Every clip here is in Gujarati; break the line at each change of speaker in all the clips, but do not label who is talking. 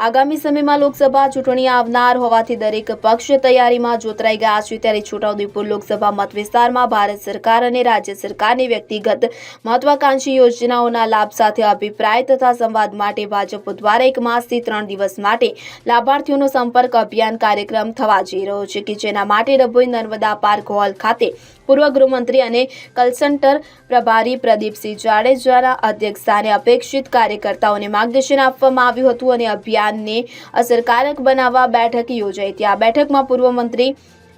આગામી સમયમાં લોકસભા ચૂંટણી આવનાર હોવાથી દરેક પક્ષ તૈયારીમાં જોતરાઈ ગયા છે. ત્યારે છોટાઉદેપુર લોકસભા મત વિસ્તારમાં ભારત સરકાર અને રાજ્ય સરકારની વ્યક્તિગત મહત્વાકાંક્ષી યોજનાઓના લાભ સાથે અભિપ્રાય તથા સંવાદ માટે ભાજપ દ્વારા એક માસથી ત્રણ દિવસ માટે લાભાર્થીઓનો સંપર્ક અભિયાન કાર્યક્રમ થવા જઈ રહ્યો છે કે જેના માટે ડભોઈ નર્મદા પાર્ક હોલ ખાતે પૂર્વ ગૃહમંત્રી અને કલસન્ટર પ્રભારી પ્રદીપસિંહ જાડેજાના અધ્યક્ષસ્થાને અપેક્ષિત કાર્યકર્તાઓને માર્ગદર્શન આપવામાં આવ્યું હતું અને અભિયાનને અસરકારક બનાવવા બેઠક યોજાઈ હતી. આ બેઠકમાં પૂર્વ મંત્રી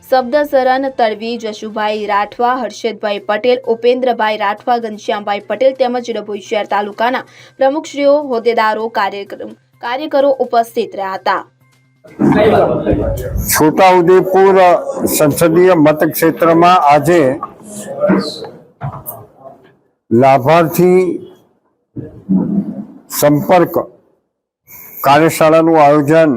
શબ્દસરન તડવી જશુભાઈ રાઠવા, હર્ષદભાઈ પટેલ, ઉપેન્દ્રભાઈ રાઠવા, ઘનશ્યામભાઈ પટેલ તેમજ ડભોઈ શહેર તાલુકાના પ્રમુખશ્રીઓ, હોદ્દેદારો, કાર્યક્રમ, કાર્યકરો ઉપસ્થિત રહ્યા હતા.
છોટાઉદેપુર સંસદીય મતક્ષેત્રમાં આજે લાભાર્થી સંપર્ક કાર્યશાળાનું આયોજન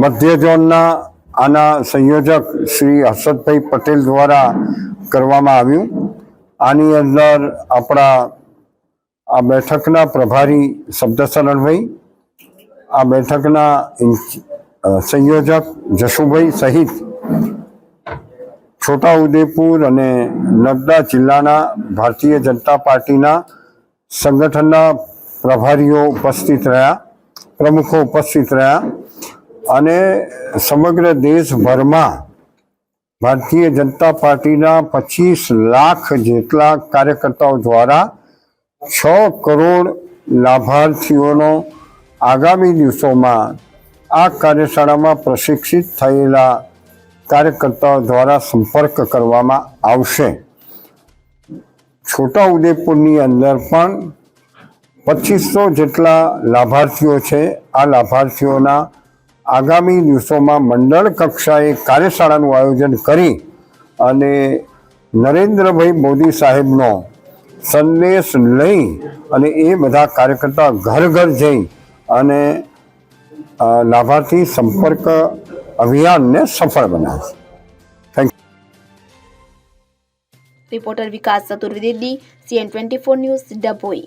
મધ્ય ઝોનના આના સંયોજક શ્રી હર્ષદભાઈ પટેલ દ્વારા કરવામાં આવ્યું. આની અંદર આપણા આ બેઠકના પ્રભારી શબ્દસરણભાઈ આ બેઠકના સંયોજક જશુભાઈ સહિત છોટાઉદેપુર અને નર્મદા જિલ્લાના ભારતીય જનતા પાર્ટીના સંગઠનના પ્રભારીઓ ઉપસ્થિત રહ્યા, પ્રમુખો ઉપસ્થિત રહ્યા અને સમગ્ર દેશભરમાં ભારતીય જનતા પાર્ટીના પચીસ લાખ જેટલા કાર્યકર્તાઓ દ્વારા છ કરોડ લાભાર્થીઓનો આગામી દિવસોમાં આ કાર્યશાળામાં પ્રશિક્ષિત થયેલા કાર્યકર્તાઓ દ્વારા સંપર્ક કરવામાં આવશે. છોટાઉદેપુરની અંદર પણ પચીસો જેટલા લાભાર્થીઓ છે. આ લાભાર્થીઓના આગામી દિવસોમાં મંડળ કક્ષાએ કાર્યશાળાનું આયોજન કરી અને નરેન્દ્રભાઈ મોદી સાહેબનો સંદેશ લઈ અને એ બધા કાર્યકર્તા ઘર ઘર જઈ અને લાભાર્થી સંપર્ક અભિયાનને સફળ બનાવશે
reporter Vikas Chaturvedi, CN twenty four news Dabhoi.